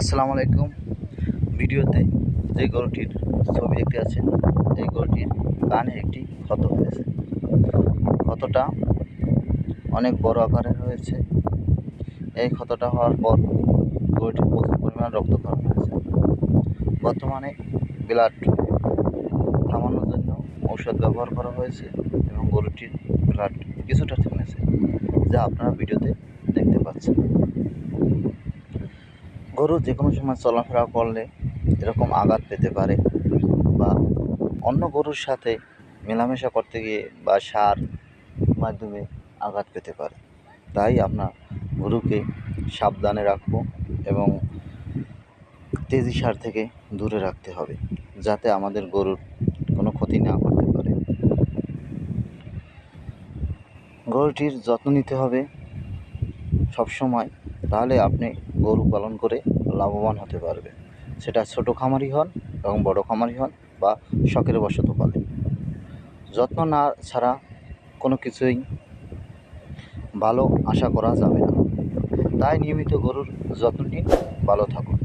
আসসালামু আলাইকুম। ভিডিওতে যে গরুটির ছবি দেখতে আছেন এই গরুটির কানে একটি ক্ষত হয়েছে। ক্ষতটা অনেক বড় আকারের হয়েছে। এই ক্ষতটা হওয়ার পর গরুটির প্রচুর পরিমাণ রক্তক্ষরণ হয়েছে। বর্তমানে ব্লাড থামানোর জন্য ঔষধ ব্যবহার করা হয়েছে এবং গরুটির ব্লাড কিছুটা থেমেছে, যা আপনারা ভিডিওতে দেখতে পাচ্ছেন। গরু যে কোনো সময় চলাফেরা করলে এরকম আঘাত পেতে পারে বা অন্য গরুর সাথে মেলামেশা করতে গিয়ে বা সার মাধ্যমে আঘাত পেতে পারে। তাই আপনার গরুকে সাবধানে রাখব এবং তেজি সার থেকে দূরে রাখতে হবে যাতে আমাদের গরুর কোনো ক্ষতি না করতে পারে। গরুটির যত্ন নিতে হবে সবসময় তাহলে আপনি গরু পালন করে লাভবান হতে পারবে সেটা ছোটো খামারই হন এবং বড় খামারই হন বা শখের বশত পালেন। যত্ন না ছাড়া কোনো কিছুই ভালো আশা করা যাবে না। তাই নিয়মিত গরুর যত্ন নিন, ভালো থাকুন।